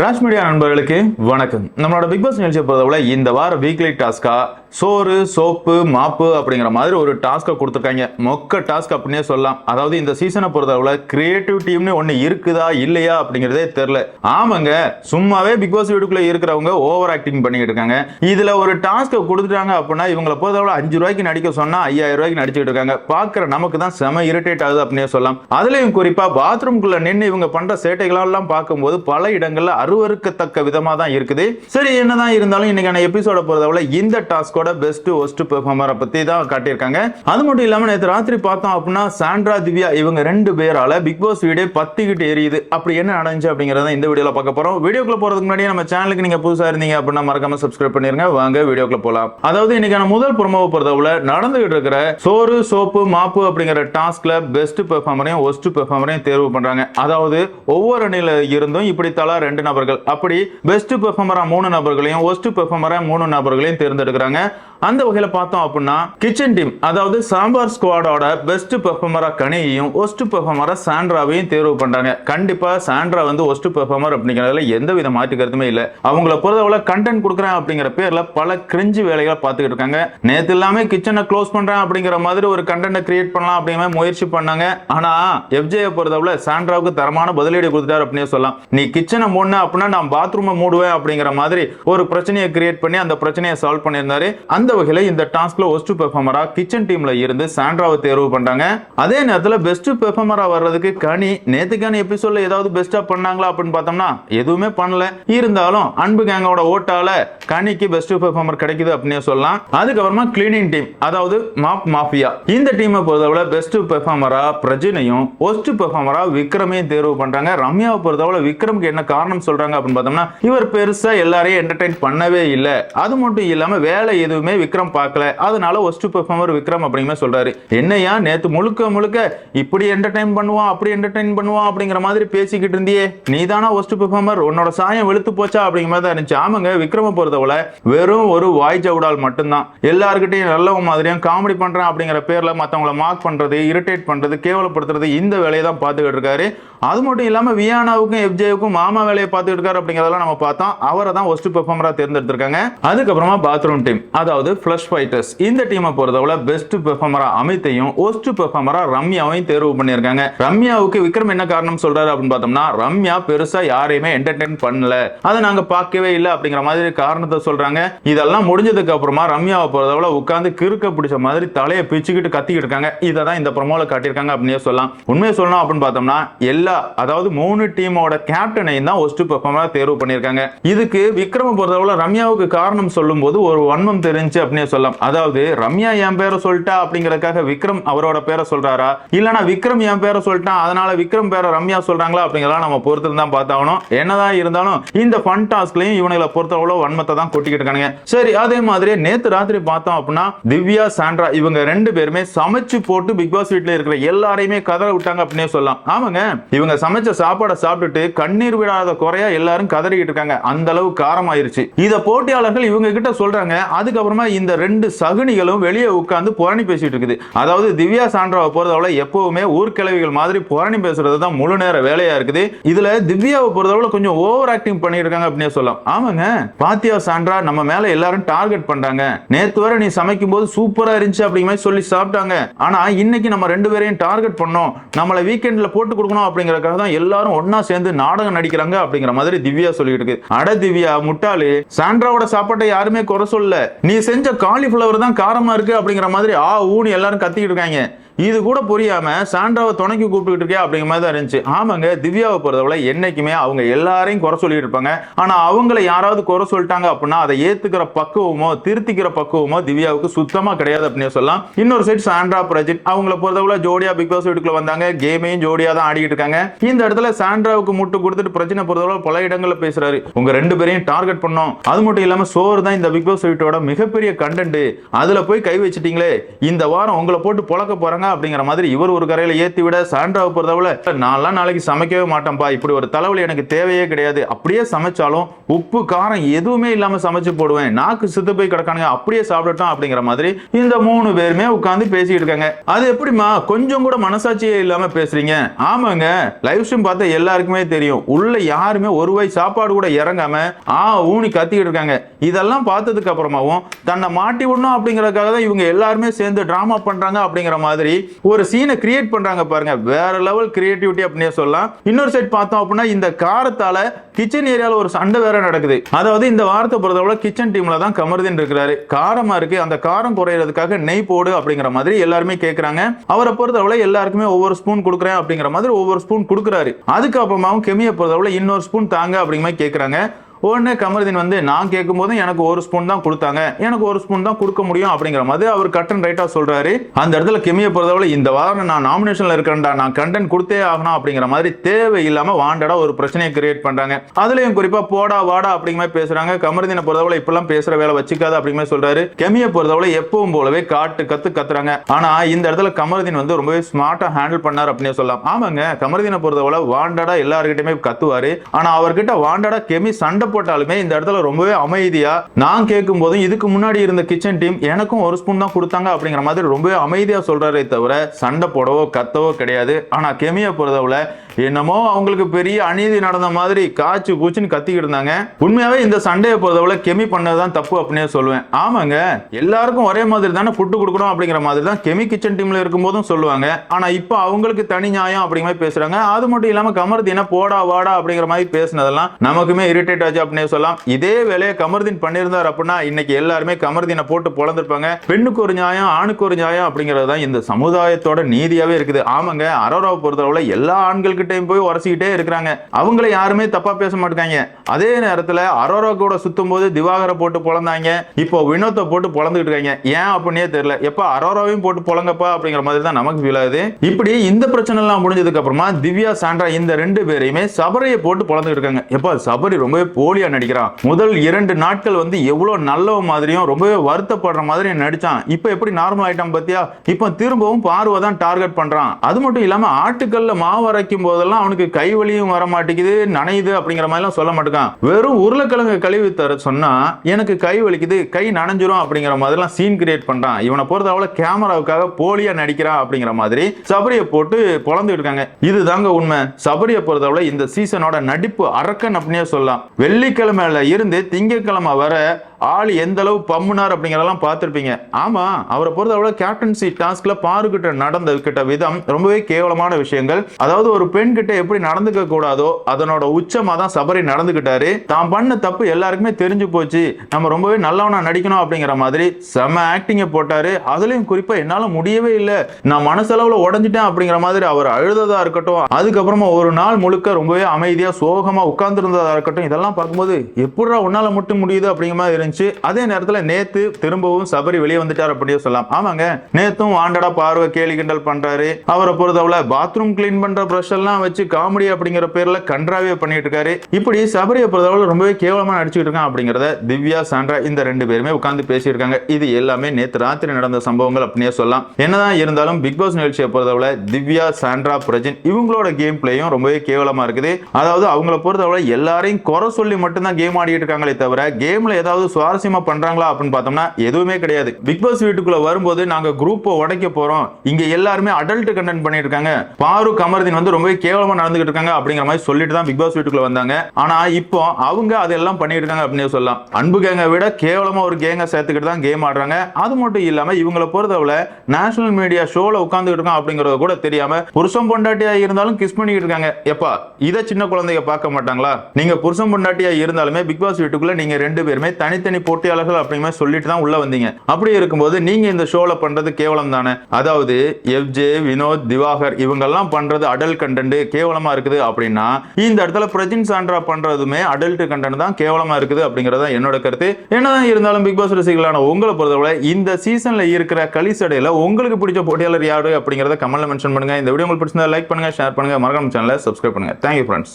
Raj media நண்பர்களுக்கு வணக்கம். நம்மளோட பிக் பாஸ் நிகழ்ச்சியை பொறுத்தவரை இந்த வார வீக்லி டாஸ்கா சோறு சோப்பு மாப்பு அப்படிங்கிற மாதிரி ஒரு டாஸ்க்கை கொடுத்துருக்காங்க. மொக்க டாஸ்க் அப்படின்னே சொல்லலாம். அதாவது இந்த சீசனை பொறுத்தவரை கிரியேட்டிவ் டீம்னு ஒன்று இருக்குதா இல்லையா அப்படிங்கிறதே தெரில ஆமாங்க சும்மாவே பிக் பாஸ் வீட்டுக்குள்ளே இருக்கிறவங்க ஓவர் ஆக்டிங் பண்ணிக்கிட்டு இருக்காங்க. இதில் ஒரு டாஸ்க்கை கொடுத்துட்டாங்க அப்படின்னா இவங்களை பொறுத்தவரை அஞ்சு ரூபாய்க்கு நடிக்க சொன்னால் ஐயாயிரம் ரூபாய்க்கு நடிச்சுட்டு இருக்காங்க. பார்க்குற நமக்கு தான் செம இரிட்டேட் ஆகுது அப்படின்னே சொல்லலாம். அதுலேயும் குறிப்பாக பாத்ரூம்குள்ளே நின்று இவங்க பண்ணுற சேட்டைகளெல்லாம் பார்க்கும்போது பல இடங்களில் அருவருக்கத்தக்க விதமா தான் இருக்குது. சரி என்னதான் இருந்தாலும் இன்னைக்கான எபிசோட பொறுத்தவரை இந்த டாஸ்கோட பெஸ்ட் ஒஸ்ட் பெர்ஃபார்மரை பற்றி தான் காட்டியிருக்காங்க. அது மட்டும் இல்லாம நேற்று ராத்திரி பார்த்தோம் அப்படின்னா சாண்ட்ரா திவ்யா இவங்க ரெண்டு பேரால பிக் பாஸ் வீடே பத்திக்கிட்டு எரியுது. அப்படி என்ன நடந்துச்சு அப்படிங்கிறத இந்த வீடியோல பார்க்க போறோம். வீடியோக்குள்ள போறதுக்கு முன்னாடி நம்ம சேனலுக்கு நீங்க புதுசாக இருந்தீங்க அப்படின்னா மறக்காம சப்ஸ்கிரைப் பண்ணிருங்க. வாங்க வீடியோக்குள்ள போலாம். அதாவது இன்னைக்கான முதல் புறமோ பொறுத்தவரை நடந்துகிட்டு இருக்கிற சோறு சோப்பு மாப்பு அப்படிங்கிற டாஸ்க்ல பெஸ்ட் பெர்ஃபார்மரையும் ஒஸ்ட் பெர்ஃபார்மரையும் தேர்வு பண்றாங்க. அதாவது ஒவ்வொரு அணியில இருந்தும் இப்படி தலா ரெண்டு நபர்கள். அப்படி பெஸ்ட் பெர்ஃபார்மராக மூணு நபர்களையும் ஒஸ்ட் பெர்ஃபார்மராக மூணு நபர்களையும் தேர்ந்தெடுக்கிறாங்க. அந்த வகையில் பார்த்தோம் அப்படின்னா கிச்சன் டீம் அதாவது சாம்பார் ஸ்குவாடோட பெஸ்ட் பெர்ஃபார்மரா கனியையும் ஒஸ்ட் பெர்ஃபார்மரா சாண்ட்ராவையும் தேர்வு பண்றாங்க. கண்டிப்பா சாண்ட்ரா வந்து ஒஸ்ட் பெர்ஃபார்மர் அப்படிங்கிறதுல எந்த வித மாற்று கருத்துமே இல்ல. அவங்கள பொறுத்தவரை கண்டென்ட் கொடுக்குறேன் அப்படிங்கிற பேர்ல பல கிரிஞ்சு வேலைகளை பார்த்துக்கிட்டு இருக்காங்க. நேத்து எல்லாமே கிச்சனை க்ளோஸ் பண்றேன் அப்படிங்கிற மாதிரி ஒரு கண்டென்ட் கிரியேட் பண்ணலாம் அப்படிங்கிற முயற்சி பண்ணாங்க. ஆனா எஃப்ஜே பொறுத்தவரை சாண்ட்ராவுக்கு தரமான பதிலடி கொடுத்துட்டார் அப்படின்னு சொல்லலாம். நீ கிச்சனை மூடன அப்படின்னா நான் பாத்ரூமை மூடுவேன் அப்படிங்கிற மாதிரி ஒரு பிரச்சனையை கிரியேட் பண்ணி அந்த பிரச்சனையை சால்வ் பண்ணியிருந்தாரு. அந்த வகையில இந்த டாஸ்க்ல ஒஸ்ட் பெர்ஃபார்மரா கிச்சன் டீம்ல இருந்து சாண்ட்ராவை தேர்வு பண்றாங்க. அதே நேரத்துல பெஸ்ட் பெர்ஃபார்மரா வர்றதுக்கு கனி நேத்துக்கான எபிசோட்ல ஏதாவது பெஸ்டா பண்ணாங்களா அப்படின்னு பார்த்தோம்னா எதுவுமே பண்ணல. இருந்தாலும் அன்பு கேங்கோட ஓட்டால கனிக்கு பெஸ்ட் பெர்ஃபார்மர் கிடைக்குது அப்படின்னு சொல்லலாம். அதுக்கப்புறமா கிளீனிங் டீம் அதாவது மாப் மாஃபியா இந்த டீமை பொறுத்தவரை பெஸ்ட் பெர்ஃபார்மரா பிரஜினையும் ஒஸ்ட் பெர்ஃபார்மரா விக்ரமையும் தேர்வு பண்றாங்க. ரம்யாவை பொறுத்தவரை விக்ரமுக்கு என்ன காரணம் சொல்றாங்க அப்படின்னு பார்த்தோம்னா இவர் பெருசா எல்லாரையும் என்டர்டைன் பண்ணவே இல்லை. அது மட்டும் இல்லாம வேலை எதுவுமே விக்ரம் பார்க்கல. அதனால ஒஸ்ட் பெர்ஃபார்மர் விக்ரம் அப்படிங்கிற சொல்றாரு. என்னையா நேத்து முழுக்க முழுக்க இப்படி என்டர்டைன் பண்ணுவான் அப்படி என்டர்டைன் பண்ணுவான் அப்படிங்கிற மாதிரி பேசிக்கிட்டு இருந்தியே. நீ தானா ஒஸ்ட் பெர்ஃபார்மர் உன்னோட சாயம் வெளுத்து போச்சா அப்படிங்கிற மாதிரி தான் இருந்துச்சு. ஆமாங்க விக்ரம பொறுத்தவரை வெறும் ஒரு வாய் ஜவுடால் மட்டும்தான். எல்லாருக்கிட்டையும் நல்லவங்க மாதிரியும் காமெடி பண்றேன் அப்படிங்கிற பேர்ல மத்தவங்கள மார்க் பண்றது இரிட்டேட் பண்றது கேவலப்படுத்துறது இந்த வேலையை தான் பார்த்துக்கிட்டு இருக்காரு. அது மட்டும் இல்லாம வியானாவுக்கும் எஃப்ஜேவுக்கும் மாமா வேலையை பார்த்துக்கிட்டு இருக்காரு அப்படிங்கிறதெல்லாம் நம்ம பார்த்தோம் அவரை தான் ஒஸ்ட் பெர்ஃபார்மரா தேர்ந்தெடுத்திருக்காங்க. அதுக்கப்புறமா பாத்ரூம் டீம் அதாவது ஃப்ளஷ் ஃபைட்டர்ஸ் இந்த டீமை பொறுத்தவரை பெஸ்ட் பெர்ஃபார்மரா அமித்தையும் ஒஸ்ட் பெர்ஃபார்மரா ரம்யாவையும் தேர்வு பண்ணியிருக்காங்க. ரம்யாவுக்கு விக்ரம் என்ன காரணம் சொல்றாரு அப்படின்னு பார்த்தோம்னா ரம்யா பெருசா யாரையுமே என்டர்டைன் பண்ணல. அதை நாங்க பார்க்கவே இல்லை அப்படிங்கிற மாதிரி காரணத்தை சொல்றாங்க. இதெல்லாம் முடிஞ்சதுக்கு அப்புறமா ரம்யாவை பொறுத்தவரை உட்கார்ந்து கிறுக்க பிடிச்ச மாதிரி தலையை பிச்சுக்கிட்டு கத்திக்கிட்டு இருக்காங்க. இதை தான் இந்த ப்ரமோல காட்டியிருக்காங்க அப்படின்னே சொல்லலாம். உண்மையை சொல்லணும் அப்படின்னு பார்த்தோம்னா எல்லா அதாவது மூணு டீமோட கேப்டனையும் தான் ஒஸ்ட் பெர்ஃபார்மரா தேர்வு பண்ணியிருக்காங்க. இதுக்கு விக்ரம பொறுத்தவரை ரம்யாவுக்கு காரணம் சொல்லும் போது ஒரு வன்மம் தெரிஞ்சு அப்படின்னு சொல்லலாம். அதாவது ரம்யா என் பேரை சொல்லிட்டா அப்படிங்கறதுக்காக விக்ரம் அவரோட பேரை சொல்றாரா? இல்லனா விக்ரம் என் பேரை சொல்லிட்டான் அதனால விக்ரம் பேரை ரம்யா சொல்றாங்களா அப்படிங்கறத நம்ம பொறுத்து தான் பார்த்தாகணும். என்னதான் இருந்தாலும் இந்த ஃபன் டாஸ்க்லயும் பொறுத்த பொறுத்தவரை வன்மத்தை தான் கொட்டிக்கிட்டு இருக்கானுங்க. சரி அதே மாதிரி நேத்து ராத்திரி பார்த்தோம் அப்படின்னா திவ்யா சாண்ட்ரா இவங்க ரெண்டு பேருமே சமைச்சு போட்டு பிக் பாஸ் வீட்ல இருக்கிற எல்லாரையுமே கதற விட்டாங்க அப்படின்னே சொல்லலாம். ஆமாங்க. இவங்க சமைச்ச சாப்பாடை சாப்பிட்டுட்டு கண்ணீர் விடாத குறையா எல்லாரும் கதறிக்கிட்டு இருக்காங்க. அந்த அளவு காரமாயிருச்சு. இத போட்டியாளர்கள் இவங்க கிட்ட சொல்றாங்க. அதுக்கப்புறமா இந்த ரெண்டு சகுனிகளும் வெளியே உட்கார்ந்து புரணி பேசிட்டு இருக்குது. அதாவது திவ்யா சாண்ட்ராவை பொறுத்தவரை எப்பவுமே ஊர்க்கிழவிகள் மாதிரி புரணி பேசுறது தான் முழு நேர வேலையா இருக்குது. இதுல திவ்யாவை பொறுத்தவரை கொஞ்சம் ஓவர் ஆக்டிங் பண்ணிருக்காங்க அப்படின்னு சொல்லலாம். ஆமாங்க. பாத்தியா சாண்ட்ரா நம்ம மேல எல்லாரும் டார்கெட் பண்றாங்க. நேத்து வரை நீ சமைக்கும் போது சூப்பரா இருந்துச்சு அப்படிங்கிற மாதிரி சொல்லி சாப்பிட்டாங்க. ஆனா இன்னைக்கு நம்ம ரெண்டு பேரையும் டார்கெட் பண்ணோம். நம்மள வீக்கெண்ட்ல போட்டு கொடுக்கணும் அப்படிங்கறதுக்காக தான் எல்லாரும் ஒன்னா சேர்ந்து நாடகம் நடிக்கிறாங்க அப்படிங்கிற மாதிரி திவ்யா சொல்லிட்டு இருக்கு அட திவ்யா முட்டாளி. சாண்ட்ராவோட சாப்பாட்டை யாருமே குறை சொல்லல. நீ செஞ்ச காலிஃபிளவர் தான் காரமா இருக்கு அப்படிங்கிற மாதிரி ஆ ஊனி எல்லாரும் கத்திக்கிட்டு இருக்காங்க. இது கூட புரியாம சாண்ட்ராவை துணைக்கு கூப்பிட்டுக்கிட்டு இருக்கே அப்படிங்கிற மாதிரி தான் இருந்துச்சு. ஆமாங்க திவ்யாவை பொறுத்தவரை என்னைக்குமே அவங்க எல்லாரையும் குறை சொல்லிட்டு இருப்பாங்க. ஆனா அவங்கள யாராவது குறை சொல்லிட்டாங்க அப்படின்னா அதை ஏத்துக்கிற பக்குவமோ திருத்திக்கிற பக்குவமோ திவ்யாவுக்கு சுத்தமா கிடையாது அப்படின்னு சொல்லலாம். இன்னொரு சைடு சாண்ட்ரா பிரஜித் அவங்கள பொறுத்தவரை ஜோடியா பிக் பாஸ் வீட்டுக்குள்ள வந்தாங்க. கேமையும் ஜோடியா தான் ஆடிக்கிட்டு இருக்காங்க. இந்த இடத்துல சாண்ட்ராவுக்கு முட்டு கொடுத்துட்டு பிரச்சனை பொறுத்தவரை பல இடங்களில் பேசுறாரு. உங்க ரெண்டு பேரையும் டார்கெட் பண்ணோம். அது மட்டும் இல்லாம சோறு தான் இந்த பிக் பாஸ் வீட்டோட மிகப்பெரிய கண்டென்ட் அதுல போய் கை வச்சிட்டீங்களே இந்த வாரம் உங்களை போட்டு பொழக்க போறாங்க அப்படிங்கிற மாதிரி இவர் ஒரு கரையில ஏத்தி விட சாண்ட்ராவை பொறுத்தவரை நான்லாம் நாளைக்கு சமைக்கவே மாட்டேன்ப்பா இப்படி ஒரு தலைவலி எனக்கு தேவையே கிடையாது. அப்படியே சமைச்சாலும் உப்பு காரம் எதுவுமே இல்லாம சமைச்சு போடுவேன். நாக்கு சித்து போய் கிடக்கானுங்க அப்படியே சாப்பிடட்டும் அப்படிங்கிற மாதிரி இந்த மூணு பேருமே உட்காந்து பேசிட்டு இருக்காங்க. அது எப்படிமா கொஞ்சம் கூட மனசாட்சியே இல்லாம பேசுறீங்க. ஆமாங்க லைவ் ஸ்ட்ரீம் பார்த்த எல்லாருக்குமே தெரியும். உள்ள யாருமே ஒரு வாய் சாப்பாடு கூட இறங்காம ஆ ஊனி கத்திக்கிட்டு இருக்காங்க. இதெல்லாம் பார்த்ததுக்கு அப்புறமாவும் தன்னை மாட்டி விடணும் அப்படிங்கறதுக்காக தான் இவங்க எல்லாருமே சேர்ந்து டிராமா பண்றாங்க அப்படிங்கிற மாதிரி ஒரு சீனை கிரியேட் பண்றாங்க பாருங்க. வேற லெவல் கிரியேட்டிவிட்டி அப்படின்னே சொல்லலாம். இன்னொரு சைட் பார்த்தோம் அப்படின்னா இந்த காரத்தால கிச்சன் ஏரியால ஒரு சண்டை வேற நடக்குது. அதாவது இந்த வாரத்தை பொறுத்தவரை கிச்சன் டீம்ல தான் கமருதீன் இருக்கிறாரு. காரமா இருக்கு. அந்த காரம் குறையிறதுக்காக நெய் போடு அப்படிங்கிற மாதிரி எல்லாருமே கேட்கறாங்க அவரை பொறுத்தவரை எல்லாருக்குமே ஒவ்வொரு ஸ்பூன் கொடுக்குறேன் அப்படிங்கிற மாதிரி ஒவ்வொரு ஸ்பூன் கொடுக்குறாரு. அதுக்கப்புறமாவும் கெமியை பொறுத்தவரை இன்னொரு ஸ்பூன் தாங்க அப்படிங்கிற மாதிரி கேட்கறாங்க உடனே கமருதீன் வந்து நான் கேட்கும் போது எனக்கு ஒரு ஸ்பூன் தான் கொடுத்தாங்க. எனக்கு ஒரு ஸ்பூன் தான் கொடுக்க முடியும் அப்படிங்கிற மாதிரி அவர் கட்டன் ரைட்டாக ரைட்டா சொல்றாரு. அந்த இடத்துல கெமியை பொறுத்தவரை இந்த வாரம் நான் நாமினேஷன்ல இருக்கிறேன்டா நான் கண்டென்ட் கொடுத்தே ஆகணும் அப்படிங்கிற மாதிரி தேவையில்லாம வாண்டடா ஒரு பிரச்சனையை கிரியேட் பண்றாங்க. அதுலயும் குறிப்பா போடா வாடா அப்படிங்கிற மாதிரி பேசுறாங்க. கமருதீனை பொறுத்தவரை இப்பெல்லாம் பேசுற வேலை வச்சுக்காது அப்படிங்கிற மாதிரி சொல்றாரு. கெமியை பொறுத்தவரை எப்பவும் போலவே காட்டு கத்து கத்துறாங்க. ஆனா இந்த இடத்துல கமருதீன் வந்து ரொம்பவே ஸ்மார்ட்டாக ஹேண்டில் பண்ணார் அப்படின்னு சொல்லலாம். ஆமாங்க கமருதீனை பொறுத்தவரை வாண்டடா எல்லாருக்கிட்டையுமே கத்துவார். ஆனால் அவர்கிட்ட வாண்டடா கெமி சண்டை போட்டாலுமே இந்த இடத்துல ரொம்பவே அமைதியா நான் கேட்கும் போதும் இதுக்கு முன்னாடி இருந்த கிச்சன் டீம் எனக்கும் ஒரு ஸ்பூன் தான் கொடுத்தாங்க அப்படிங்கிற மாதிரி ரொம்பவே அமைதியா சொல்றாரே தவிர சண்டை போடவோ கத்தவோ கிடையாது. ஆனா கெமியை பொறுத்தவரை என்னமோ அவங்களுக்கு பெரிய அநீதி நடந்த மாதிரி காய்ச்சி பூச்சின்னு கத்திக்கிட்டு இருந்தாங்க. உண்மையாவே இந்த சண்டையை பொறுத்தவரை கெமி பண்ணதுதான் தப்பு அப்படின்னே சொல்லுவேன். ஆமாங்க எல்லாருக்கும் ஒரே மாதிரி தானே ஃபுட்டு கொடுக்கணும் அப்படிங்கிற மாதிரி தான் கெமி கிச்சன் டீம்ல இருக்கும்போதும் சொல்லுவாங்க. ஆனா இப்போ அவங்களுக்கு தனி நியாயம் அப்படிங்கிற மாதிரி பேசுறாங்க. அது மட்டும் இல்லாம கமர்தீனா போடா வாடா அப்படிங்கிற மாதிரி பேசினதெல்லாம் நமக்குமே இரிட்டேட் ஆச்சு அப்படின்னே சொல்லலாம். இதே வேலையை கமர்தீன் பண்ணியிருந்தார் அப்படின்னா இன்னைக்கு எல்லாருமே கமர்தீனை போட்டு பொழந்திருப்பாங்க பெண்ணுக்கு ஒரு நியாயம் ஆணுக்கு ஒரு நியாயம் அப்படிங்கிறது தான் இந்த சமுதாயத்தோட நீதியாவே இருக்குது. ஆமாங்க அரோராவை பொறுத்தளவுல எல்லா ஆண்கள்கிட்டயும் போய் உரசிக்கிட்டே இருக்கிறாங்க. அவங்கள யாருமே தப்பா பேச மாட்டாங்க அதே நேரத்துல அரோரா கூட சுத்தும் போது திவாகரை போட்டு பொழந்தாங்க இப்போ வினோத்தை போட்டு பொழந்துகிட்டு இருக்காங்க ஏன் அப்படின்னே தெரியல. எப்ப அரோராவையும் போட்டு பொழங்கப்பா அப்படிங்கிற மாதிரி தான் நமக்கு ஃபீல் ஆகுது. இப்படி இந்த பிரச்சனை எல்லாம் முடிஞ்சதுக்கு அப்புறமா திவ்யா சாண்டா இந்த ரெண்டு பேரையுமே சபரியை போட்டு பொழந்துகிட்டு இருக்காங்க. எப்ப? சபரி ரொம்பவே போலியா நடிக்கிறான். முதல் இரண்டு நாட்கள் வந்து எவ்வளவு நல்லவ மாதிரியும் ரொம்பவே வருத்தப்படுற மாதிரி நடிச்சான். இப்போ எப்படி நார்மல் ஆயிட்டான் பத்தியா? இப்போ திரும்பவும் பார்வை தான் டார்கெட் பண்றான். அது மட்டும் இல்லாம ஆட்டுக்கல்ல மாவு அரைக்கும் போதெல்லாம் அவனுக்கு கை வலியும் வர மாட்டேங்குது நனையுது அப்படிங்கிற மாதிரிலாம் சொல்ல மாட்டேங்கான் வெறும் உருளைக்கிழங்கு கழுவி தர சொன்னா எனக்கு கை வலிக்குது கை நனைஞ்சிரும் அப்படிங்கிற மாதிரிலாம் சீன் கிரியேட் பண்றான். இவனை பொறுத்தவரை கேமராவுக்காக போலியா நடிக்கிறான் அப்படிங்கிற மாதிரி சபரியை போட்டு பொழந்துட்டு இருக்காங்க. இதுதாங்க உண்மை. சபரியை பொறுத்தவரை இந்த சீசனோட நடிப்பு அரக்கன் அப்படின்னே சொல்லலாம். வெள்ளிக்கிழமையில இருந்து திங்கட்கிழமை வர ஆள் எந்த அளவு பம்முனார் அப்படிங்கிறதெல்லாம் பார்த்துருப்பீங்க. ஆமாம் அவரை பொறுத்த அளவு கேப்டன்சி டாஸ்க்ல பாருகிட்ட நடந்த கிட்ட விதம் ரொம்பவே கேவலமான விஷயங்கள். அதாவது ஒரு பெண் கிட்ட எப்படி நடந்துக்க கூடாதோ அதனோட உச்சமாக தான் சபரி நடந்துகிட்டாரு தான் பண்ண தப்பு எல்லாருக்குமே தெரிஞ்சு போச்சு. நம்ம ரொம்பவே நல்லவனா நடிக்கணும் அப்படிங்கிற மாதிரி செம ஆக்டிங்கை போட்டாரு. அதுலயும் குறிப்பா என்னால முடியவே இல்லை. நான் மனசளவுல உடஞ்சிட்டேன் அப்படிங்கிற மாதிரி அவர் அழுததா இருக்கட்டும் அதுக்கப்புறமா ஒரு நாள் முழுக்க ரொம்பவே அமைதியா சோகமா உட்கார்ந்துருந்ததா இருக்கட்டும் இதெல்லாம் பார்க்கும்போது எப்படா உன்னால மட்டும் முடியுது அப்படிங்கிற மாதிரி இருந்துச்சு. அதே நேரத்தில் நேத்து திரும்பவும் சபரி வெளியே வந்துட்டார் அப்படின்னு சொல்லலாம். ஆமாங்க நேத்தும் வாண்டடா பார்வை கேலி கிண்டல் பண்றாரு. அவரை பொறுத்தவரை பாத்ரூம் கிளீன் பண்ற ப்ரஷ் எல்லாம் வச்சு காமெடி அப்படிங்கிற பேர்ல கன்றாவே பண்ணிட்டு இருக்காரு. இப்படி சபரியை பொறுத்தவரை ரொம்பவே கேவலமா நடிச்சுட்டு இருக்கான் அப்படிங்கறத திவ்யா சாண்ட்ரா இந்த ரெண்டு பேருமே உட்கார்ந்து பேசியிருக்காங்க. இது எல்லாமே நேத்து ராத்திரி நடந்த சம்பவங்கள் அப்படின்னே சொல்லலாம். என்னதான் இருந்தாலும் பிக் பாஸ் நிகழ்ச்சியை பொறுத்தவரை திவ்யா சாண்ட்ரா பிரஜன் இவங்களோட கேம் பிளேயும் ரொம்பவே கேவலமா இருக்குது. அதாவது அவங்கள பொறுத்தவரை எல்லாரையும் குறை சொல்லி மட்டும்தான் கேம் ஆடிட்டு இருக்காங்களே தவிர கேம்ல ஏதாவது சுவாரஸ்யமா பண்றாங்களா அப்படின்னு பார்த்தோம்னா எதுவுமே கிடையாது. பிக் பாஸ் வீட்டுக்குள்ள வரும்போது நாங்க குரூப்பை உடைக்க போறோம். இங்க எல்லாருமே அடல்ட் கண்டென்ட் பண்ணிட்டு இருக்காங்க பாரு கமர்தீன் வந்து ரொம்பவே கேவலமா நடந்துகிட்டு இருக்காங்க அப்படிங்கிற மாதிரி சொல்லிட்டு தான் பிக் பாஸ் வீட்டுக்குள்ள வந்தாங்க. ஆனா இப்போ அவங்க அதெல்லாம் பண்ணிட்டு இருக்காங்க அப்படின்னு சொல்லலாம். அன்பு கேங்கை விட கேவலமா ஒரு கேங்கை சேர்த்துக்கிட்டு தான் கேம் ஆடுறாங்க. அது மட்டும் இல்லாம இவங்களை பொறுத்தவரை நேஷனல் மீடியா ஷோல உட்கார்ந்துட்டு இருக்கோம் அப்படிங்கறது கூட தெரியாம புருஷன் பொண்டாட்டியா இருந்தாலும் கிஸ் பண்ணிட்டு இருக்காங்க. எப்பா இதை சின்ன குழந்தைய பார்க்க மாட்டாங்களா? நீங்க புருஷன் பொண்டாட்டியா இருந்தாலுமே பிக் பாஸ் வீட்டுக்குள்ள நீங்க ரெண்டு பேருமே தனித்தனி போட்டியாளர்கள் அப்படிங்கிற மாதிரி சொல்லிட்டு தான் உள்ள வந்தீங்க. அப்படி இருக்கும்போது நீங்க இந்த ஷோல பண்றது கேவலம் தானே? அதாவது எஃப்ஜே வினோத் திவாகர் இவங்கெல்லாம் பண்றது அடல் கண்டென்ட் கேவலமா இருக்குது அப்படின்னா இந்த இடத்துல பிரஜின் சாண்ட்ரா பண்றதுமே அடல்ட் கண்டென்ட் தான் கேவலமா இருக்குது அப்படிங்கறத என்னோட கருத்து. என்னதான் இருந்தாலும் பிக் பாஸ் ரசிகர்களான உங்களை பொறுத்தவரை இந்த சீசன்ல இருக்கிற கலிசடையில உங்களுக்கு பிடிச்ச போட்டியாளர் யாரு அப்படிங்கறத கமெண்ட்ல மென்ஷன் பண்ணுங்க. இந்த வீடியோ உங்களுக்கு பிடிச்சிருந்தா லைக் பண்ணுங்க ஷேர் பண்ணுங்க. மறக்காம சேனலை சப்ஸ்கிரைப் பண்ணுங்க. Thank you friends